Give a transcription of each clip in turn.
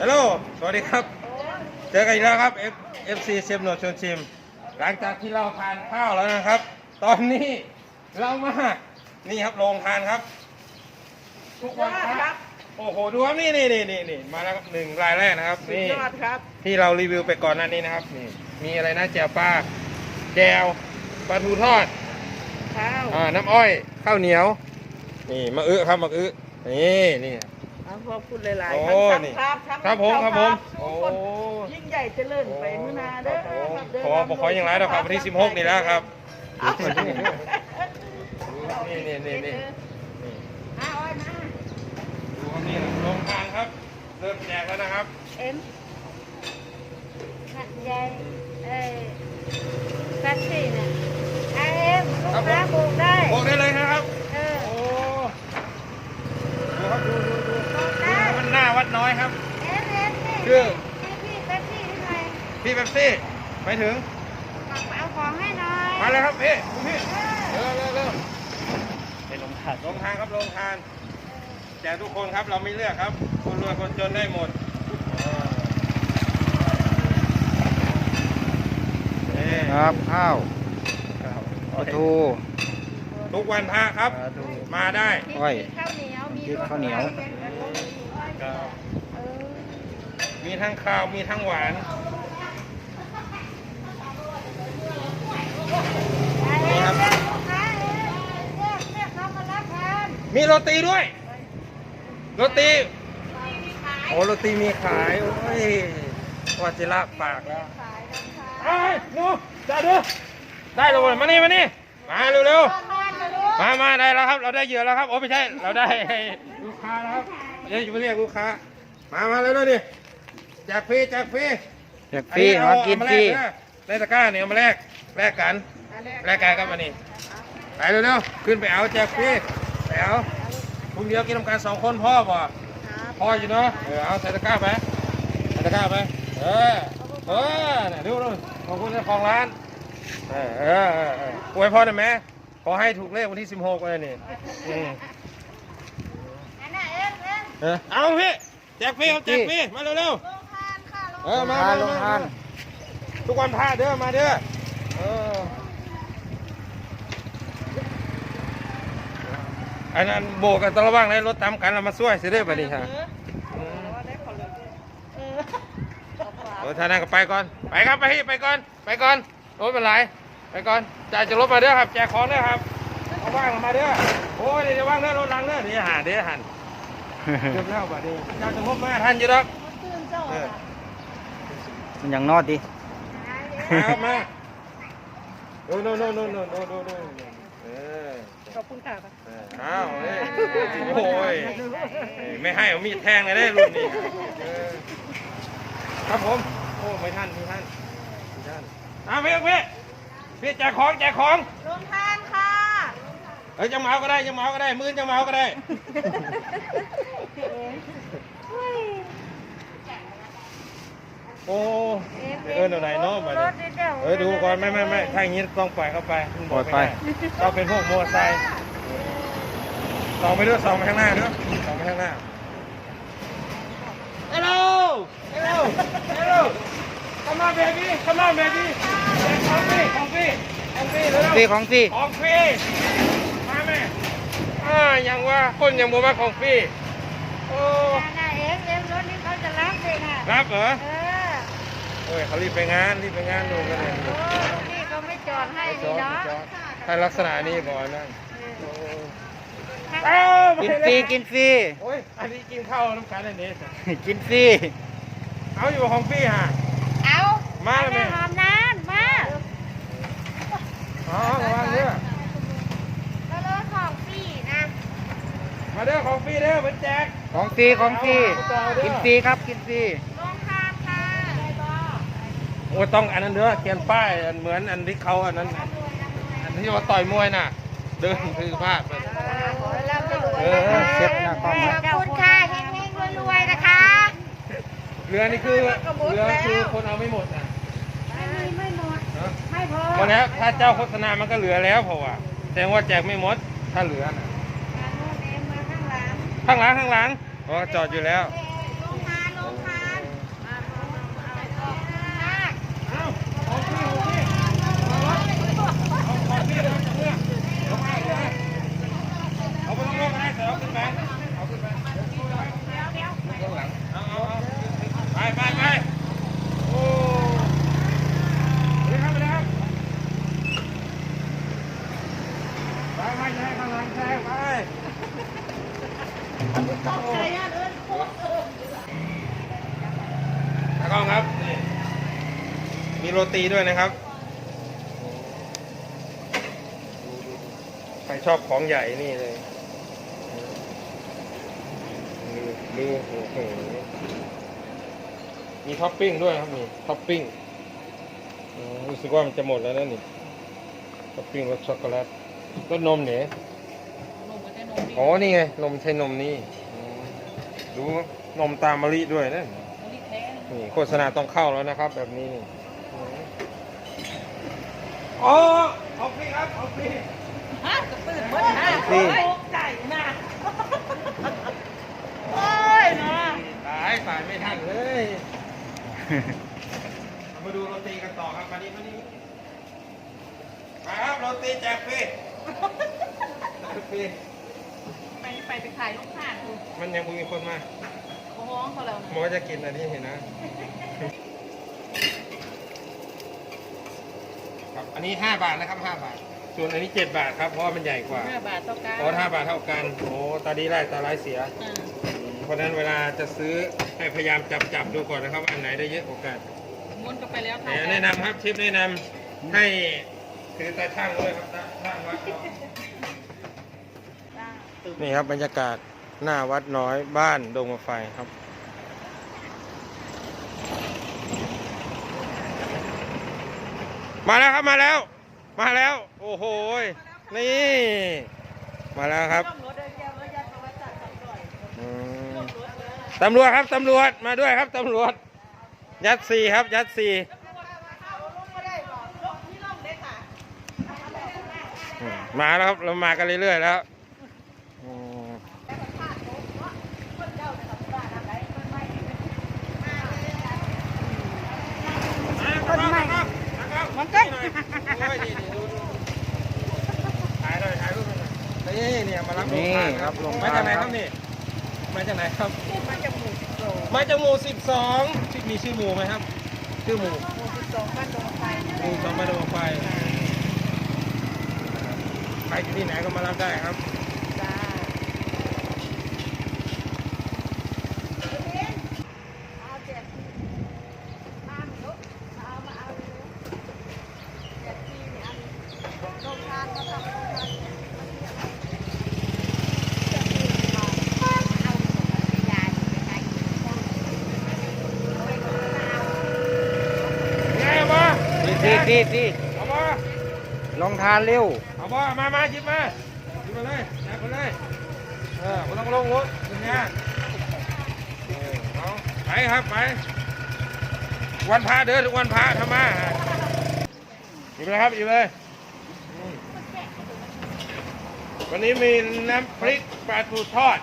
ฮัลโหล สวัสดีครับ เจอกันอีกแล้วครับ F FC เชฟหนวดชวนชิม หลังจากที่เราทานข้าวแล้วนะครับ ตอนนี้เรามา นี่ครับโรงทานครับ ทุกวันครับโอ้โห ดูครับนี่นี่นี่นี่นี่มาแล้วครับหนึ่งรายแรกนะครับ สุดนี่ ยอดครับ ที่เรารีวิวไปก่อนหน้านี้นะครับ นี่ มีอะไรนะแจวปลาแจวปลาทูทอด ข้าว อ่าน้ำอ้อยข้าวเหนียว นี่มะอึครับมะอึนี่นี่ เอาพอพูดหลายโอ้ๆทั้งนี่ครับทั้งครับผมครับผมทุโอ้กคนยิ่งใหญ่เจริญไปมื้อหนาเด้อครับผมครับเด้ขอบอกขออย่างไรนะครับวันที่16นี่แล้วครับเอานี่นี่นี่นี่เอาอ้อยมาดูครับนี่ลงทานครับ เริ่มแจกแล้วนะครับเอ็มหัดใหญ่เอ้ยแท็กซี่เนี่ยไอเอ็มลูก ครับผม ค้าบุกได้ โบกได้เลยนะครับ เออ โอ้ดูครับดูดูดู บุกได้ มันหน้าวัดน้ อยครับ เอ็มเอ็มนี่ชื่อ ให้พี่แท็กซี่ให้หน่อยพี่เป๊ปซี่ไปถึงเอาของให้หน่อยมาเลยครับพี่คุณพี่เออ เร็วเร็วเร็วไปลงทานลงทานครับลงทาน แจกทุกคนครับเราไม่เลือกครับ คนรวยคนจนได้หมดเออครับข้าวครับปลาทูทุกวันพระครับ ปลาทู มาได้พี่อ้อยข้าวเหนียว มีพริกข้าวเหนียวเออ มีทั้งข้าว มีทั้งหวานไอเอ็มเรียกลูกค้าเอ็มเรียกเรียกเขามารับ มีโรตีด้วย โรตี โอ้โรตีมีขาย โอ้ยว่าจะละปากแล้วไอ้หนูจ่าดูได้เลยมานี่มานี่ มาเร็วๆมามาได้แล้วครับ เราได้เหยื่อแล้วครับ โอ้ไม่ใช่ เราได้ลูกค้าแล้วครับเดี๋ยวจะไปเรียกลูกค้า มา มาเลยเลยดิ แจกฟรีแจกฟรีแจกฟรีอัมากินฟรีเอามาแลกนะในตะกร้าเนี่ยเอามาแลกแลกกันแลกกันครับอันนี้ไปเร็วๆขึ้นไปเอาแจกฟรีไปเอาพรุ่งเดียวกินทำการสองคนพ่อป่ะพ่ออยู่เนาะเออเอาใส่ตะกร้าไปใส่ตะกร้าไปเออเออน่ะดูดูขอบคุณเจ้าของร้านเออเออเออเอออวยพรหน่อยไหมขอให้ถูกเลขวันที่สิบหกเลยนี่อืมอันน่ะเอ็มเอ็มเออเอาพี่แจกฟรีเอาแจกฟรีมาเร็วลงทานค่ะลงๆ เออมาทานมาลงมาทานทุกวันพระเด้อมาเด้อเอออันนั้นโบกกันตะระว่างในรถตามกันเรามาช่วยสิเด้อบัดนี้ฮะเออเออท่านั่นก็ไปก่อน ไปครับไปพี่ไปก่อน ไปก่อนรถเป็นไรไปก่อนจ่ายจะรถมาเด้อครับแจกของเด้อครับเอาว่างมาเด้อโอ้ยเดี๋ยวว่างเด้อรถลังเด้อเดี๋ยวหาเดี๋ยวหันเกือบแล้วบัดนี้เจ้าจะงบมาท่านอยู่ดอกตื่นเจ้าเออ มันยังนอดดิมาโน่นโน่นโน่นโน่โนโน่เออขอบคุณค่ะเอออ้าวโอ้ยไม่ให้เอามีดแทงเลยได้รุ่นนี้ครับผม โอ้ไม่ท่านไม่ท่านไม่ท่านอ้าวพี่พี่พี่แจกของแจกของลงทานค่ะ เอ้ยจะเมาก็ได้จะเมาก็ได้ มื้อจะเมาก็ได้ เออหน่อยไหนเนาะมารดิถนิดเดียวเออดูก่อนไม่ไม่ไม่ถ้าอย่างนี้ต้องปล่อยเข้าไปมันบปอล่อกยไปม่ด้เราเป็นพวกมอเตอร์ไซค์ส่องไปด้วยส่องไปข้างหน้าด้วยส่องไปข้างหน้า Hello Hello Hello Come on baby Come on baby ของฟรีของฟรีของฟรีเร็วฟรีของฟรีของฟรีมาแม่อ่ายังว่าคนยังบ่มาของฟรีโอ้น่ะเอ็มเอ็มรถนี้เขาจะรับเลยค่ะรับเหรอ เออเอ้ยเขารีบไปงานรีบไปงานดูกันเลยโอ้นี่เขาไม่จอดให้ไปจนี่อดเนาะจอดถ้าลักษณะนี้ก่อนนะโอ้เอ้าไม่กินฟรีกินฟรีโอ้ยอันนี้กินข้าวน้ำกันอันนี้กินฟรีเอาอยู่ของฟรีฮะ เอามาเลยแม่ หอมน้ำมาอ๋อระวังเด้อแล้วรถของพี่นะมาเด้อของฟรีเด้อเป็นแจกของฟรีของฟรีกินฟรีครับกินฟรี ลงทานค่ะได้บ่ โอ้ยต้องอันนั้นเด้อเขียนป้ายอันเหมือนอันที่เขาอันนั้นน่ะอันที่ว่าต่อยมวยน่ะ เดินถือผ้าไปขอให้ร่ำให้รวยเออนะคะเช็ดหน้ากล้องขนะอบคุณค่ะเฮงๆรวยๆนะคะ เรือนี่คือเรือคือคนเอาไม่หมดอะไม่มีไม่หมดเนอะไม่พอวันนี้ถ้าเจ้าโฆษณามันก็เหลือแล้วเพราะว่าแสดงว่าแจกไม่หมดถ้าเหลือน่ะมาโน่นเองมาข้างหลังข้างหลังข้างหลังอ๋อจอดอยู่แล้วลงทานลงทาน ลงก็ได้เสือเอาขึ้นไปเอาขึ้นไปข้างหลังเอาเอาเอาไปไปไปโอ้เดี๋ยวครับเดี๋ยวครับไปไปแช่ข้างหลังแช่ ไปตากล้องครับนี่มีโรตีด้วยนะครับ ใครชอบของใหญ่นี่เลย ดูดูโอ้โหมีท็อปปิ้งด้วยครับนี่ท็อปปิ้งอืมรู้สึกว่ามันจะหมดแล้วนะนี่ท็อปปิ้งรสช็อกโกแลตรสนมเนี่ยอ๋อนี่ไงนมใช้นมนี่อืมดูนมตามมะลิด้วยนะนี่โฆษณาต้องเข้าแล้วนะครับ แบบนี้นี่อืมอ๋อเอาฟรีครับเอาฟรีฟรีใจนะโอ้ยเนาะ ตายตายไม่ทันเลยเรามาดูโรตีกันต่อครับมานี่มานี่มาครับโรตีแจกฟรีแจกฟรีไปไปไปขายลูกค้าดูมันยังมีคนมาเขาฮ้องเขาแล้วหมอจะกินอันนี้เห็นนะ ครับอันนี้ 5 บาทนะครับ 5 บาท ส่วนอันนี้ 7 บาทครับเพราะว่ามันใหญ่กว่าห้าบาทต่อการโอ้5บาทเท่ากันโอ้ตาดีไล่ตาร้ายเสีย อ่า เพราะฉะนั้นเวลาจะซื้อให้พยายามจับจับดูก่อนนะครับว่าอันไหนได้เยอะกว่ากันม้วนก็ไปแล้วแหมแนะนำครับเชฟแนะนำให้ถือตาช่างด้วยครับตาช่างวัดเอานี่ครับบรรยากาศหน้าวัดน้อยบ้านดงมะไฟครับ มาแล้วครับมาแล้ว มาแล้ว โอ้โหยนี่ มาแล้วครับอืม ตำรวจครับตำรวจมาด้วยครับตำรวจ ยัดสี่ครับ ยัดสี่อืมมาแล้วครับเรามากันเรื่อยๆแล้วอืมคนใหม่มันก็ถ่ายหน่อยถ่ายรูปหน่อยนี่เนี่ยมารับลูกนี่ค้าครับลงมาจากไหนทางคครัรับบนี่ มาจากไหนครับ มาจากหมู่สิบสองมาจากหมู่สิบสองมีชื่อหมู่ไหมครับ ชื่อหมู่หมู่สองบ้านดงไฟใครอยู่ที่ไหนก็มารับได้ครับ ไงเอาบ่ ฟ รีฟรีฟรีเอาบ่ลองทานเร็ว เอาบ่มามาหยิบมาหยิบมาเลยแจกไปเลย เออไม่ต้องลงรถอย่างเงี้ยเออเอาไปครับไป วันพระเด้อทุกวันพระทำมาหยิบเลยครับหยิบเลยอืมวันนี้มีน้ำพริกปลาทูทอด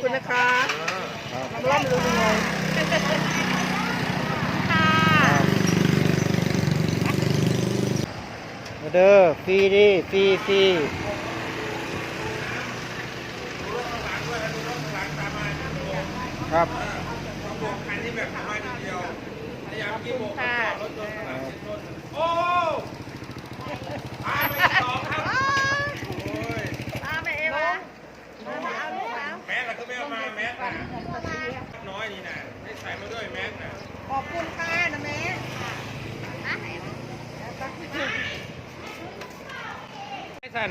คุณนะคะอ่าน้ำร้อนลุงเลยมาเด้อฟรีดิฟรีฟรีครับคันนี้แบบน้อยนิดเดียวพยายามกี่โมงค่ะโอ้พาไปสองครับโอ้ยอาแม่เอวะมาเอาลูกแล้วแนะน้อยนี่นะไม่ใส่มาด้วยแมสนะขอบคุณค่ะนะแม่ไม่ทัน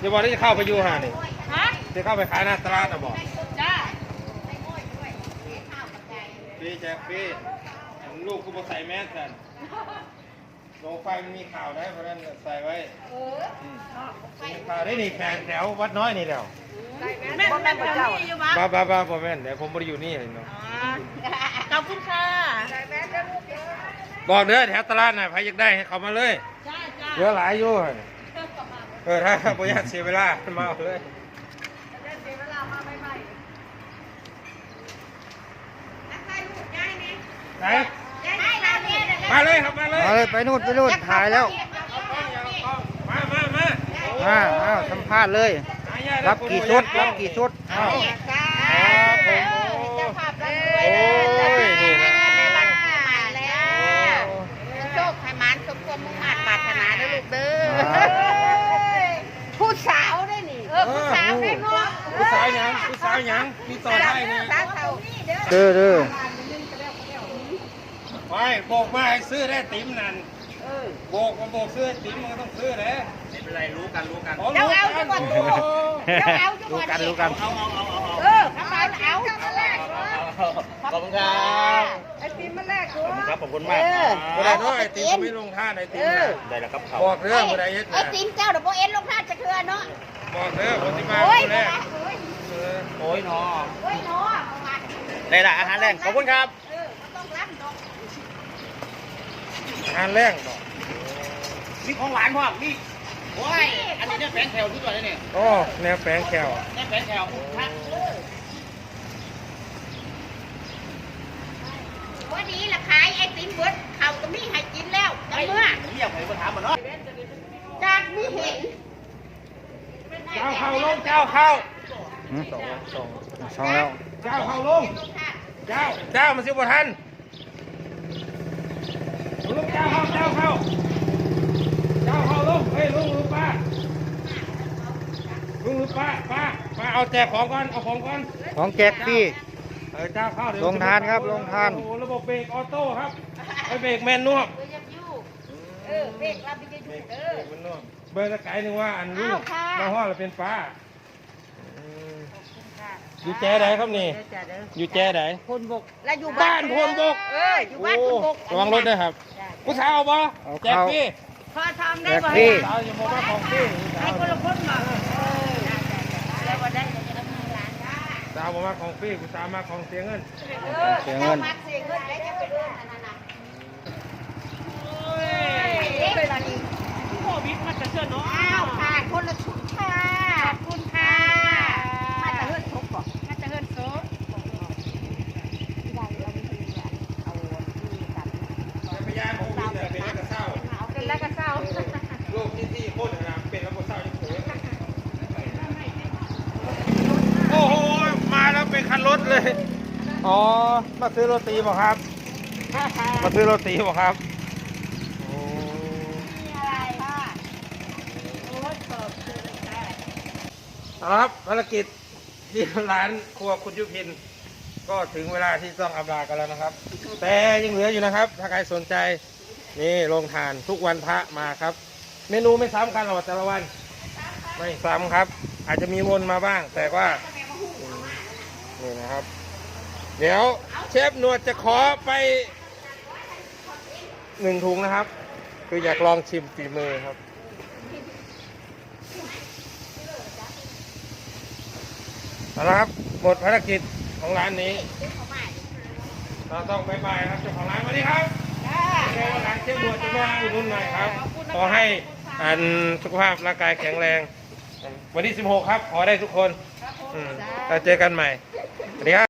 อย่าบอกว่าจะเข้าไปอยู่ห่านี่ฮะจะเข้าไปขายหน้าตลาดนะบอกจ้าพี่แจ็คพี่ลูกกูบอกใส่แมสกัน ลงไฟมันมีข่าวได้เพราะฉะนั้นใส่ไว้มมีข่าวได้นี่แข่งแถววัดน้อยนี่แล้วแม่แม่ประจำอยู่บ้าบ้าบ้าบ้าพ่อแม่นเดี๋ยวผมไม่ได้อยู่นี่เลยเนาะขอบคุณค่ะบอกเด้อแถวตลาดน่ะใครอยากได้ให้เขามาเลยจ้าจ้าเยอะหลายอยู่หั่นเออถ้าบ่อยากเสียเวลามาเอาเลยไหนให้เราเนี่ย มาเลยครับมาเลยมาเลยไปนู่นไปนู่นถ่ายแล้วมามามามาอ้าวสัมภาษณ์เลยหายารับกี่ชุดรับกี่ชุดอ้าวครับผมโอ้โอ้ยนี่นะโชคให้มันสมความมุ่งมั่นปรารถนาเด้อลูกเด้อครับผู้สาวได้นี่เออผู้สาวได้เนาะผู้สาวหยังผู้สาวหยังมีต่อได้เนี่ยสาวเขาเด้อเด้อเด้อไป โบกมาให้ซื้อได้ติ๋มนั่นโบกมาโบกซื้อติ๋มมันก็ต้องซื้อแหละไม่เป็นไรรู้กันรู้กันเจ้าเอาจังหวัดตัวเจ้าเอาจังหรู้วัดกันรู้กัน เออทำไมเอาขอบคุณครับไอ้ปีมันแรกตัวครับขอบคุณมากเออเมื่อไรน้อยไอติ๋มไม่ลงท่าไอติ๋มนะได้แล้วครับเขาบอกเรื่องเมื่อไรเฮ็ดไอ้นะตีนเจ้าเดี๋ยวโบเอ็นลงท่าจะเทือเนาะบอกเรื่องคนที่มาโอ้ยคนแรกโอ้ยเออโอ้ยนอโอ้ยเนาะมาได้ละอาหารแรงขอบคุณครับ เออมันต้องรับดอก งานแรงบอกมีของหวานพ่อมีโอ้ยอันนี้เนี่ยแฟนแถวที่ตัวนี่เนี่ยโอ้แนวแปลงแขวเนี่ยแฟนแถวฮะว่าดีละขายไอ้ตีนเบิดเขาก็มีให้กินแล้วจังเมื่อเรียกไปมาถามมันเนาะจากมีเห็นเจ้าเข้าลงเจ้าเข้าหืมสองแล้วเจ้าเข้าลงเจ้าเจ้ามันสิบทัน ลุงเจ้าเข้าเจ้าเข้าเจ้าเข้าลงเฮ้ยลุงลุงป้าลุงลุงป้าป้าป้าเอาแจกของก่อนเอาของก่อนของแจกฟรีเออเจ้าเข้าเดี๋ยวลงทานครับลงทาน โอ้โหระบบเบรกออโต้ครับไอเบรกแมนนวมเออเบรกรับไปจะอยู่เด้อมันนวมเบอร์ตะไคร้นึงว่าอันลูกอ้าวค่ะมาห้อเราเป็นป้าอืมอยู่แจไหนครับนี่ อยู่แจไหนพลบก แล้วอยู่บ้านพลบก เอออยู่บ้านพลบกระวังรถด้วยครับ ผู้สาวเอาบ่เอาแจกเข้า พี่พอทำแจได้กบ่ฟรีสาวอย่าบอกว่าของพี่ให้คนละคนมาเออแล้วบ่ได้เดี๋ยวจะเอาเงินล้านได้สาวบอกว่าของพี่ผู้สาวมาของเสียเงินเออเจ้ามักเสียเงินแล้วจะไปเรื่องอันนั้นน่ะเด็กตอนนี้โควิดมันจะเชื่อเนาะอ้าวค่ะคนละชุดค่ะขอบคุณค่ะมาจะเฮิรนทุกบ่มาจะเฮิรนทุก พยานของพี่เนี่ยเป็นแล้วก็เศร้า เป็นแล้วก็เศร้า โรคที่ที่โคตรนะเป็นแล้วก็เศร้ายิ่งสูงโอ้โห มาแล้วเป็นคันร ถเลย อ๋อ มาซื้อโรตีบ่ครับ มาซื้อโรตีบ่ครับโอ้มีอะไรบ้างเอาละครับภารกิจที่ร้านครัวคุณยุพิน ก็ถึงเวลาที่ต้องอำลากันแล้วนะครับ แต่ยังเหลืออยู่นะครับ ถ้าใครสนใจนี่โรงทานทุกวันพระมาครับ เมนูไม่ซ้ำกันหรอกแต่ละวัน ไม่ซ้ำครับ อาจจะมีวนมาบ้าง แต่ว่าอืม นี่นะครับ เดี๋ยวเชฟหนวดจะขอไปหนึ่งถุงนะครับ คืออยากลองชิมฝีมือครับ เอาละครับ หมดภารกิจของร้านนี้ เราต้องบายบายครับเจ้าของร้านสวัสดีครับเจ้าของร้านเชฟบัวจะมาอุดหนุนหน่อยครับ ขอให้อันสุขภาพร่างกายแข็งแรง วันที่ 16 ครับ ขอได้ทุกคนอืมเราเจอกันใหม่ Terima